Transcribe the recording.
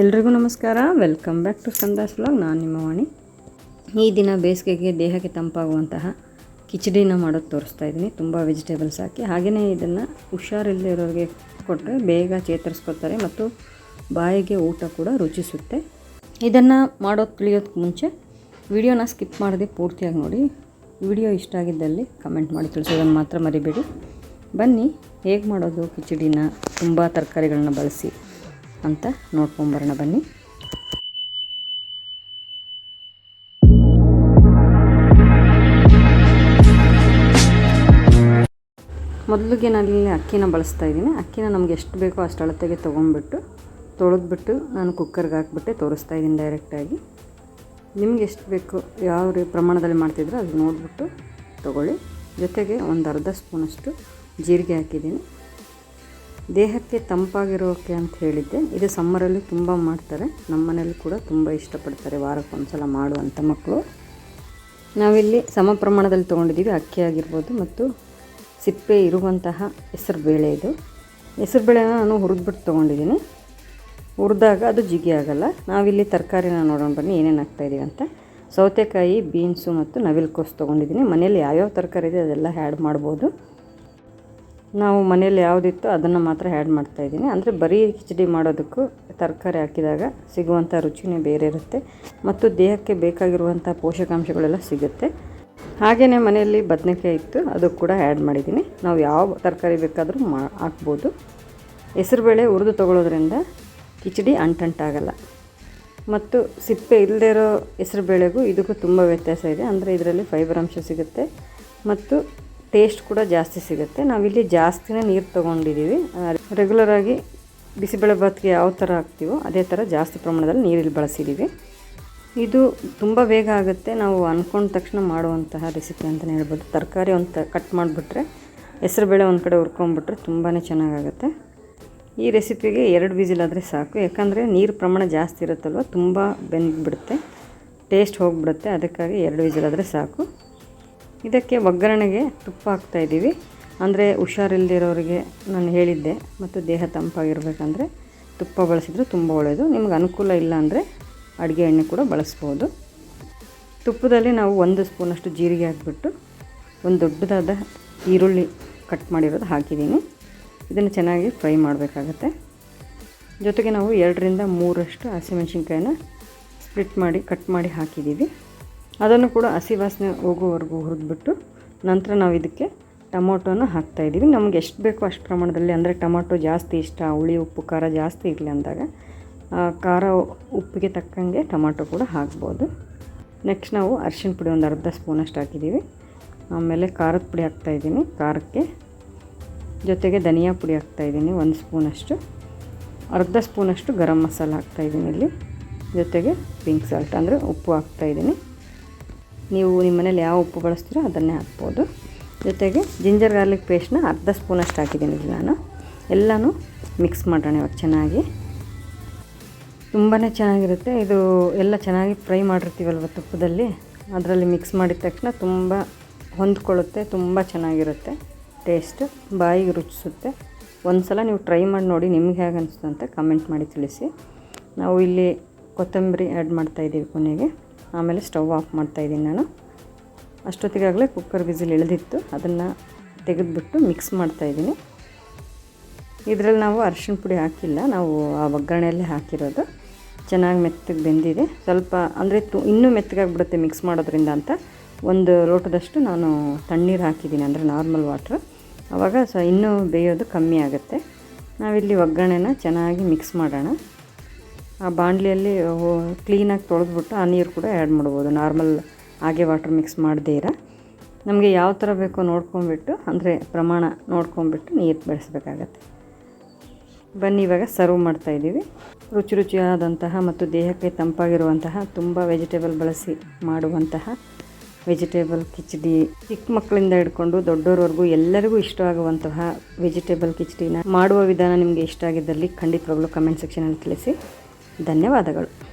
ಎಲ್ರಿಗೂ ನಮಸ್ಕಾರ. Welcome back to ಸಂದಾಸ್ ವ್ಲಾಗ್ ನಾನು ನಿಮ್ಮ ವಾಣಿ. ಈ ದಿನ ಬೇಸಿಗೆಗೆ ದೇಹಕ್ಕೆ ತಂಪಾಗುವಂತಹ ಕಿಚಡಿನ ಮಾಡೋದು ತೋರಿಸ್ತಾ ಇದ್ದೀನಿ. ತುಂಬ ವೆಜಿಟೇಬಲ್ಸ್ ಹಾಕಿ. ಹಾಗೆಯೇ ಇದನ್ನು ಹುಷಾರಿಲ್ಲದೆ ಇರೋರಿಗೆ ಕೊಟ್ಟರೆ ಬೇಗ ಚೇತರಿಸ್ಕೊತಾರೆ ಮತ್ತು ಬಾಯಿಗೆ ಊಟ ಕೂಡ ರುಚಿಸುತ್ತೆ. ಇದನ್ನು ಮಾಡೋದು ತಿಳಿಯೋದಕ್ಕೆ ಮುಂಚೆ ವಿಡಿಯೋನ ಸ್ಕಿಪ್ ಮಾಡದೆ ಪೂರ್ತಿಯಾಗಿ ನೋಡಿ. ವಿಡಿಯೋ ಇಷ್ಟ ಆಗಿದ್ದಲ್ಲಿ ಕಮೆಂಟ್ ಮಾಡಿ ತಿಳಿಸೋದನ್ನು ಮಾತ್ರ ಮರಿಬೇಡಿ. ಬನ್ನಿ, ಹೇಗೆ ಮಾಡೋದು ಕಿಚಡಿನ ತುಂಬ ತರಕಾರಿಗಳನ್ನ ಬಳಸಿ. ಅಂತ ನೋಡ್ಕೊಂಬರೋಣ ಬನ್ನಿ. ಮೊದಲಿಗೆ ಇಲ್ಲಿ ಅಕ್ಕಿನ ಬಳಸ್ತಾ ಇದ್ದೀನಿ. ಅಕ್ಕಿನ ನಮ್ಗೆ ಎಷ್ಟು ಬೇಕೋ ಅಷ್ಟು ಅಳತೆಗೆ ತೊಗೊಂಡ್ಬಿಟ್ಟು ತೊಳೆದ್ಬಿಟ್ಟು ನಾನು ಕುಕ್ಕರ್ಗೆ ಹಾಕ್ಬಿಟ್ಟೆ, ತೋರಿಸ್ತಾ ಇದ್ದೀನಿ ಡೈರೆಕ್ಟಾಗಿ ನಿಮ್ಗೆ ಎಷ್ಟು ಬೇಕು ಯಾವ ಪ್ರಮಾಣದಲ್ಲಿ ಮಾಡ್ತಿದ್ರೋ ಅದು ನೋಡಿಬಿಟ್ಟು ತೊಗೊಳ್ಳಿ. ಜೊತೆಗೆ ಒಂದು ಅರ್ಧ ಸ್ಪೂನಷ್ಟು ಜೀರಿಗೆ ಹಾಕಿದ್ದೀನಿ. ದೇಹಕ್ಕೆ ತಂಪಾಗಿರೋಕೆ ಅಂತ ಹೇಳಿದ್ದೆ. ಇದು ಸಮ್ಮರಲ್ಲಿ ತುಂಬ ಮಾಡ್ತಾರೆ. ನಮ್ಮ ಮನೇಲಿ ಕೂಡ ತುಂಬ ಇಷ್ಟಪಡ್ತಾರೆ ವಾರಕ್ಕೊಂದ್ಸಲ ಮಾಡುವಂಥ ಮಕ್ಕಳು ನಾವಿಲ್ಲಿ ಸಮ ಪ್ರಮಾಣದಲ್ಲಿ ತೊಗೊಂಡಿದ್ದೀವಿ. ಅಕ್ಕಿ ಆಗಿರ್ಬೋದು ಮತ್ತು ಸಿಪ್ಪೆ ಇರುವಂತಹ ಹೆಸರು ಬೇಳೆ ಇದು. ಹೆಸರು ಬೇಳೆನ ನಾನು ಹುರಿದ್ಬಿಟ್ಟು ತೊಗೊಂಡಿದ್ದೀನಿ. ಹುರಿದಾಗ ಅದು ಜಿಗಿ ಆಗೋಲ್ಲ. ನಾವಿಲ್ಲಿ ತರಕಾರಿನ ನೋಡೋಣ ಬನ್ನಿ, ಏನೇನು ಹಾಕ್ತಾಯಿದ್ದೀವಿ ಅಂತ. ಸೌತೆಕಾಯಿ, ಬೀನ್ಸು ಮತ್ತು ನವಿಲುಕೋಸು ತೊಗೊಂಡಿದ್ದೀನಿ. ಮನೆಯಲ್ಲಿ ಯಾವ್ಯಾವ ತರಕಾರಿ ಇದೆ ಅದೆಲ್ಲ ಆ್ಯಡ್ ಮಾಡ್ಬೋದು. ನಾವು ಮನೇಲಿ ಯಾವುದಿತ್ತು ಅದನ್ನು ಮಾತ್ರ ಆ್ಯಡ್ ಮಾಡ್ತಾಯಿದ್ದೀನಿ ಅಂದರೆ ಬರೀ ಕಿಚಡಿ ಮಾಡೋದಕ್ಕೂ ತರಕಾರಿ ಹಾಕಿದಾಗ ಸಿಗುವಂಥ ರುಚಿನೇ ಬೇರೆ ಇರುತ್ತೆ. ಮತ್ತು ದೇಹಕ್ಕೆ ಬೇಕಾಗಿರುವಂಥ ಪೋಷಕಾಂಶಗಳೆಲ್ಲ ಸಿಗುತ್ತೆ. ಹಾಗೆಯೇ ಮನೆಯಲ್ಲಿ ಬದನೆಕಾಯಿ ಇತ್ತು, ಅದು ಕೂಡ ಆ್ಯಡ್ ಮಾಡಿದ್ದೀನಿ. ನಾವು ಯಾವ ತರಕಾರಿ ಬೇಕಾದರೂ ಮಾ ಹಾಕ್ಬೋದು. ಹೆಸರುಬೇಳೆ ಹುರಿದು ತೊಗೊಳೋದ್ರಿಂದ ಕಿಚಡಿ ಅಂಟಂಟಾಗಲ್ಲ. ಮತ್ತು ಸಿಪ್ಪೆ ಇಲ್ಲದೇ ಇರೋ ಹೆಸರುಬೇಳೆಗೂ ಇದಕ್ಕೂ ತುಂಬ ವ್ಯತ್ಯಾಸ ಇದೆ. ಅಂದರೆ ಇದರಲ್ಲಿ ಫೈಬರ್ ಅಂಶ ಸಿಗುತ್ತೆ. ಮತ್ತು ಟೇಸ್ಟ್ ಕೂಡ ಜಾಸ್ತಿ ಸಿಗುತ್ತೆ. ನಾವಿಲ್ಲಿ ಜಾಸ್ತಿನೇ ನೀರು ತೊಗೊಂಡಿದ್ದೀವಿ ರೆಗ್ಯುಲರಾಗಿ ಬಿಸಿಬೇಳೆ ಭಾತ್ಗೆ ಯಾವ ಥರ ಹಾಕ್ತೀವೋ ಅದೇ ಥರ ಜಾಸ್ತಿ ಪ್ರಮಾಣದಲ್ಲಿ ನೀರಲ್ಲಿ ಬಳಸಿದ್ದೀವಿ ಇದು ತುಂಬ ಬೇಗ ಆಗುತ್ತೆ. ನಾವು ಅಂದ್ಕೊಂಡ ತಕ್ಷಣ ಮಾಡುವಂತಹ ರೆಸಿಪಿ ಅಂತಲೇ ಹೇಳ್ಬೋದು. ತರಕಾರಿ ಒಂದು ತ ಕಟ್ ಮಾಡಿಬಿಟ್ರೆ, ಹೆಸರುಬೇಳೆ ಒಂದು ಕಡೆ ಹುರ್ಕೊಂಬಿಟ್ರೆ ತುಂಬಾ ಚೆನ್ನಾಗಾಗುತ್ತೆ. ಈ ರೆಸಿಪಿಗೆ ಎರಡು ವಿಸಿಲಾದರೆ ಸಾಕು. ಯಾಕಂದರೆ ನೀರು ಪ್ರಮಾಣ ಜಾಸ್ತಿ ಇರುತ್ತಲ್ವ, ತುಂಬ ಬೆಂದ್ಬಿಡುತ್ತೆ. ಟೇಸ್ಟ್ ಹೋಗಿಬಿಡುತ್ತೆ. ಅದಕ್ಕಾಗಿ ಎರಡು ವಿಸಿಲಾದರೆ ಸಾಕು. ಇದಕ್ಕೆ ಒಗ್ಗರಣೆಗೆ ತುಪ್ಪ ಹಾಕ್ತಾಯಿದ್ದೀವಿ ಅಂದರೆ ಹುಷಾರಿಲ್ದಿರೋರಿಗೆ ನಾನು ಹೇಳಿದ್ದೆ, ಮತ್ತು ದೇಹ ತಂಪಾಗಿರಬೇಕಂದ್ರೆ ತುಪ್ಪ ಬಳಸಿದ್ರೆ ತುಂಬ ಒಳ್ಳೆಯದು ನಿಮ್ಗೆ ಅನುಕೂಲ ಇಲ್ಲ ಅಂದರೆ ಅಡುಗೆ ಎಣ್ಣೆ ಕೂಡ ಬಳಸ್ಬೋದು. ತುಪ್ಪದಲ್ಲಿ ನಾವು ಒಂದು ಸ್ಪೂನಷ್ಟು ಜೀರಿಗೆ ಹಾಕ್ಬಿಟ್ಟು ಒಂದು ದೊಡ್ಡದಾದ ಈರುಳ್ಳಿ ಕಟ್ ಮಾಡಿರೋದು ಹಾಕಿದ್ದೀನಿ. ಇದನ್ನು ಚೆನ್ನಾಗಿ ಫ್ರೈ ಮಾಡಬೇಕಾಗತ್ತೆ. ಜೊತೆಗೆ ನಾವು ಎರಡರಿಂದ ಮೂರಷ್ಟು ಹಸಿಮೆಣ್ಸಿನ್ಕಾಯಿನ ಸ್ಪ್ಲಿಟ್ ಮಾಡಿ ಕಟ್ ಮಾಡಿ ಹಾಕಿದ್ದೀವಿ. ಅದನ್ನು ಕೂಡ ಹಸಿ ವಾಸನೆ ಹೋಗೋವರೆಗೂ ಹುರಿದ್ಬಿಟ್ಟು ನಂತರ ನಾವು ಇದಕ್ಕೆ ಟೊಮೊಟೊನ ಹಾಕ್ತಾಯಿದ್ದೀವಿ ನಮ್ಗೆ ಎಷ್ಟು ಬೇಕೋ ಅಷ್ಟು ಪ್ರಮಾಣದಲ್ಲಿ, ಅಂದರೆ ಟೊಮೊಟೊ ಜಾಸ್ತಿ ಇಷ್ಟ, ಹುಳಿ ಉಪ್ಪು, ಖಾರ ಜಾಸ್ತಿ ಇರಲಿ ಅಂದಾಗ ಖಾರ ಉಪ್ಪಿಗೆ ತಕ್ಕಂಗೆ ಟೊಮೊಟೊ ಕೂಡ ಹಾಕ್ಬೋದು. ನೆಕ್ಸ್ಟ್ ನಾವು ಅರಿಶಿಣ ಪುಡಿ ಒಂದು ಅರ್ಧ ಸ್ಪೂನಷ್ಟು ಹಾಕಿದ್ದೀವಿ. ಆಮೇಲೆ ಖಾರದ ಪುಡಿ ಹಾಕ್ತಾಯಿದ್ದೀನಿ ಖಾರಕ್ಕೆ ಜೊತೆಗೆ ಧನಿಯಾ ಪುಡಿ ಹಾಕ್ತಾಯಿದ್ದೀನಿ ಒಂದು ಸ್ಪೂನಷ್ಟು. ಅರ್ಧ ಸ್ಪೂನಷ್ಟು ಗರಂ ಮಸಾಲ ಹಾಕ್ತಾಯಿದ್ದೀನಿ ಇಲ್ಲಿ. ಜೊತೆಗೆ ಪಿಂಕ್ ಸಾಲ್ಟ್ ಅಂದರೆ ಉಪ್ಪು ಹಾಕ್ತಾಯಿದ್ದೀನಿ ನೀವು ನಿಮ್ಮ ಮನೇಲಿ ಯಾವ ಉಪ್ಪು ಬಳಸ್ತೀರೋ ಅದನ್ನೇ ಹಾಕ್ಬೋದು. ಜೊತೆಗೆ ಜಿಂಜರ್ ಗಾರ್ಲಿಕ್ ಪೇಸ್ಟ್ನ ಅರ್ಧ ಸ್ಪೂನಷ್ಟು ಹಾಕಿದ್ದೀನಿ ಇಲ್ಲಿ ನಾನು. ಎಲ್ಲನೂ ಮಿಕ್ಸ್ ಮಾಡೋಣ ಇವಾಗ ಚೆನ್ನಾಗಿ. ತುಂಬಾ ಚೆನ್ನಾಗಿರುತ್ತೆ. ಇದು ಎಲ್ಲ ಚೆನ್ನಾಗಿ ಫ್ರೈ ಮಾಡಿರ್ತೀವಲ್ವ ತುಪ್ಪದಲ್ಲಿ? ಅದರಲ್ಲಿ ಮಿಕ್ಸ್ ಮಾಡಿದ ತಕ್ಷಣ ತುಂಬ ಹೊಂದ್ಕೊಳ್ಳುತ್ತೆ, ತುಂಬ ಚೆನ್ನಾಗಿರುತ್ತೆ ಟೇಸ್ಟ್, ಬಾಯಿಗೆ ರುಚಿಸುತ್ತೆ. ಒಂದು ಸಲ ನೀವು ಟ್ರೈ ಮಾಡಿ ನೋಡಿ ನಿಮ್ಗೆ ಹೇಗೆ ಅನಿಸ್ತು ಅಂತ ಕಮೆಂಟ್ ಮಾಡಿ ತಿಳಿಸಿ. ನಾವು ಇಲ್ಲಿ ಕೊತ್ತಂಬರಿ ಆ್ಯಡ್ ಮಾಡ್ತಾಯಿದ್ದೀವಿ ಕೊನೆಗೆ. ಆಮೇಲೆ ಸ್ಟವ್ ಆಫ್ ಮಾಡ್ತಾಯಿದ್ದೀನಿ ನಾನು. ಅಷ್ಟೊತ್ತಿಗಾಗಲೇ ಕುಕ್ಕರ್ ವಿಸಿಲ್ ಇಳಿದಿತ್ತು. ಅದನ್ನು ತೆಗೆದುಬಿಟ್ಟು ಮಿಕ್ಸ್ ಮಾಡ್ತಾಯಿದ್ದೀನಿ ಇದರಲ್ಲಿ ನಾವು ಅರಶಿನ ಪುಡಿ ಹಾಕಿಲ್ಲ. ನಾವು ಆ ಒಗ್ಗರಣೆಯಲ್ಲೇ ಹಾಕಿರೋದು. ಚೆನ್ನಾಗಿ ಮೆತ್ತಗೆ ಬೆಂದಿದೆ. ಸ್ವಲ್ಪ ಅಂದರೆ ತು ಇನ್ನೂ ಮೆತ್ತಗಾಗ್ಬಿಡುತ್ತೆ ಮಿಕ್ಸ್ ಮಾಡೋದ್ರಿಂದ ಅಂತ. ಒಂದು ಲೋಟದಷ್ಟು ನಾನು ತಣ್ಣೀರು ಹಾಕಿದ್ದೀನಿ, ಅಂದರೆ ನಾರ್ಮಲ್ ವಾಟ್ರ್ ಆವಾಗ ಸ ಇನ್ನೂ ಬೇಯೋದು ಕಮ್ಮಿ ಆಗುತ್ತೆ. ನಾವಿಲ್ಲಿ ಒಗ್ಗರಣೆನ ಚೆನ್ನಾಗಿ ಮಿಕ್ಸ್ ಮಾಡೋಣ. ಆ ಬಾಣಲಿಯಲ್ಲಿ ಕ್ಲೀನಾಗಿ ತೊಳೆದ್ಬಿಟ್ಟು ಆ ನೀರು ಕೂಡ ಆ್ಯಡ್ ಮಾಡ್ಬೋದು. ನಾರ್ಮಲ್ ಹಾಗೆ ವಾಟರ್ ಮಿಕ್ಸ್ ಮಾಡದೇ ಇರ. ನಮಗೆ ಯಾವ ಥರ ಬೇಕೋ ನೋಡ್ಕೊಂಬಿಟ್ಟು ಅಂದರೆ ಪ್ರಮಾಣ ನೋಡ್ಕೊಂಬಿಟ್ಟು ನೀರು ಬೆಳೆಸಬೇಕಾಗತ್ತೆ. ಬನ್ನಿ, ಇವಾಗ ಸರ್ವ್ ಮಾಡ್ತಾಯಿದ್ದೀವಿ ರುಚಿ ರುಚಿಯಾದಂತಹ ಮತ್ತು ದೇಹಕ್ಕೆ ತಂಪಾಗಿರುವಂತಹ, ತುಂಬ ವೆಜಿಟೇಬಲ್ ಬಳಸಿ ಮಾಡುವಂತಹ ವೆಜಿಟೇಬಲ್ ಕಿಚಡಿ. ಚಿಕ್ಕ ಮಕ್ಕಳಿಂದ ಹಿಡ್ಕೊಂಡು ದೊಡ್ಡೋರವರೆಗೂ ಎಲ್ಲರಿಗೂ ಇಷ್ಟವಾಗುವಂತಹ ವೆಜಿಟೇಬಲ್ ಕಿಚಡಿನ ಮಾಡುವ ವಿಧಾನ ನಿಮಗೆ ಇಷ್ಟ ಆಗಿದ್ದಲ್ಲಿ ಖಂಡಿತವಾಗಲೂ ಕಮೆಂಟ್ ಸೆಕ್ಷನಲ್ಲಿ ತಿಳಿಸಿ. ಧನ್ಯವಾದಗಳು.